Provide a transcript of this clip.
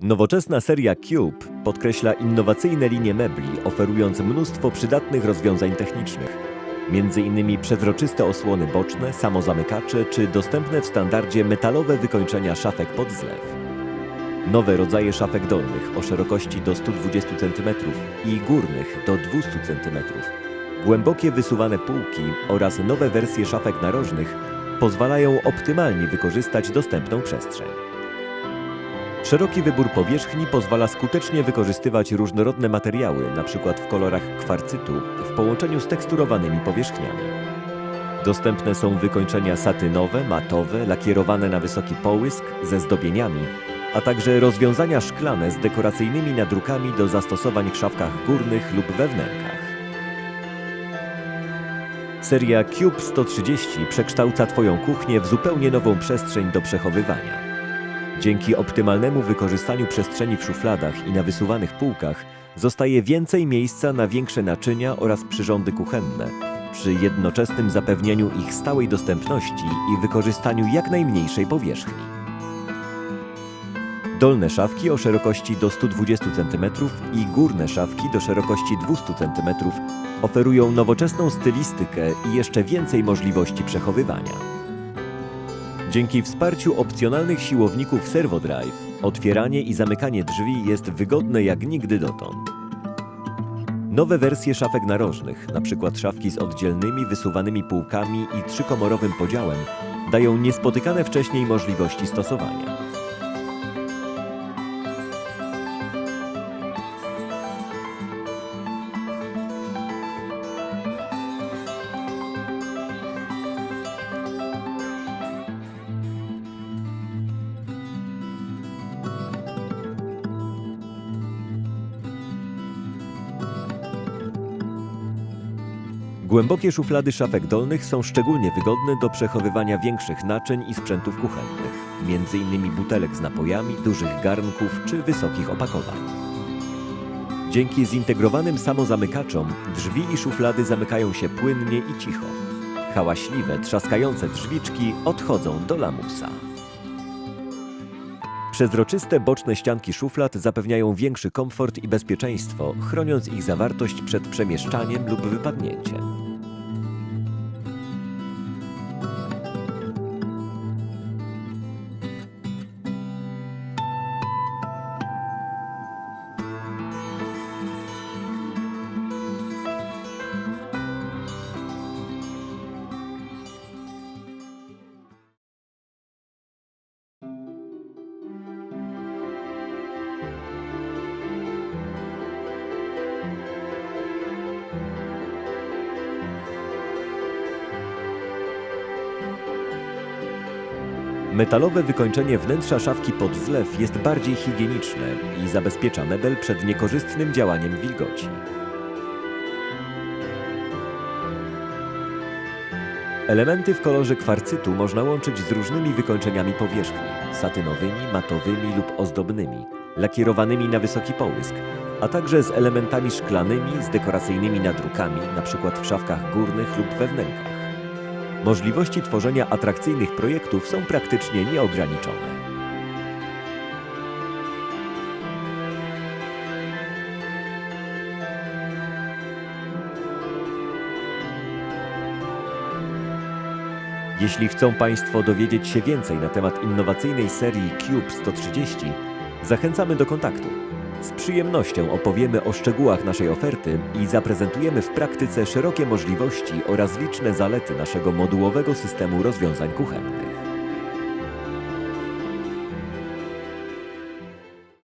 Nowoczesna seria Cube podkreśla innowacyjne linie mebli, oferując mnóstwo przydatnych rozwiązań technicznych. Między innymi przezroczyste osłony boczne, samozamykacze czy dostępne w standardzie metalowe wykończenia szafek pod zlew. Nowe rodzaje szafek dolnych o szerokości do 120 cm i górnych do 200 cm. Głębokie wysuwane półki oraz nowe wersje szafek narożnych pozwalają optymalnie wykorzystać dostępną przestrzeń. Szeroki wybór powierzchni pozwala skutecznie wykorzystywać różnorodne materiały, np. w kolorach kwarcytu, w połączeniu z teksturowanymi powierzchniami. Dostępne są wykończenia satynowe, matowe, lakierowane na wysoki połysk ze zdobieniami, a także rozwiązania szklane z dekoracyjnymi nadrukami do zastosowań w szafkach górnych lub we wnękach. Seria Cube 130 przekształca Twoją kuchnię w zupełnie nową przestrzeń do przechowywania. Dzięki optymalnemu wykorzystaniu przestrzeni w szufladach i na wysuwanych półkach zostaje więcej miejsca na większe naczynia oraz przyrządy kuchenne, przy jednoczesnym zapewnieniu ich stałej dostępności i wykorzystaniu jak najmniejszej powierzchni. Dolne szafki o szerokości do 120 cm i górne szafki do szerokości 200 cm oferują nowoczesną stylistykę i jeszcze więcej możliwości przechowywania. Dzięki wsparciu opcjonalnych siłowników ServoDrive, otwieranie i zamykanie drzwi jest wygodne jak nigdy dotąd. Nowe wersje szafek narożnych, np. szafki z oddzielnymi, wysuwanymi półkami i trzykomorowym podziałem, dają niespotykane wcześniej możliwości stosowania. Głębokie szuflady szafek dolnych są szczególnie wygodne do przechowywania większych naczyń i sprzętów kuchennych, m.in. butelek z napojami, dużych garnków czy wysokich opakowań. Dzięki zintegrowanym samozamykaczom drzwi i szuflady zamykają się płynnie i cicho. Hałaśliwe, trzaskające drzwiczki odchodzą do lamusa. Przezroczyste boczne ścianki szuflad zapewniają większy komfort i bezpieczeństwo, chroniąc ich zawartość przed przemieszczaniem lub wypadnięciem. Metalowe wykończenie wnętrza szafki pod zlew jest bardziej higieniczne i zabezpiecza mebel przed niekorzystnym działaniem wilgoci. Elementy w kolorze kwarcytu można łączyć z różnymi wykończeniami powierzchni satynowymi, matowymi lub ozdobnymi, lakierowanymi na wysoki połysk, a także z elementami szklanymi z dekoracyjnymi nadrukami, np. w szafkach górnych lub we wnękach. Możliwości tworzenia atrakcyjnych projektów są praktycznie nieograniczone. Jeśli chcą Państwo dowiedzieć się więcej na temat innowacyjnej serii Cube 130, zachęcamy do kontaktu. Z przyjemnością opowiemy o szczegółach naszej oferty i zaprezentujemy w praktyce szerokie możliwości oraz liczne zalety naszego modułowego systemu rozwiązań kuchennych.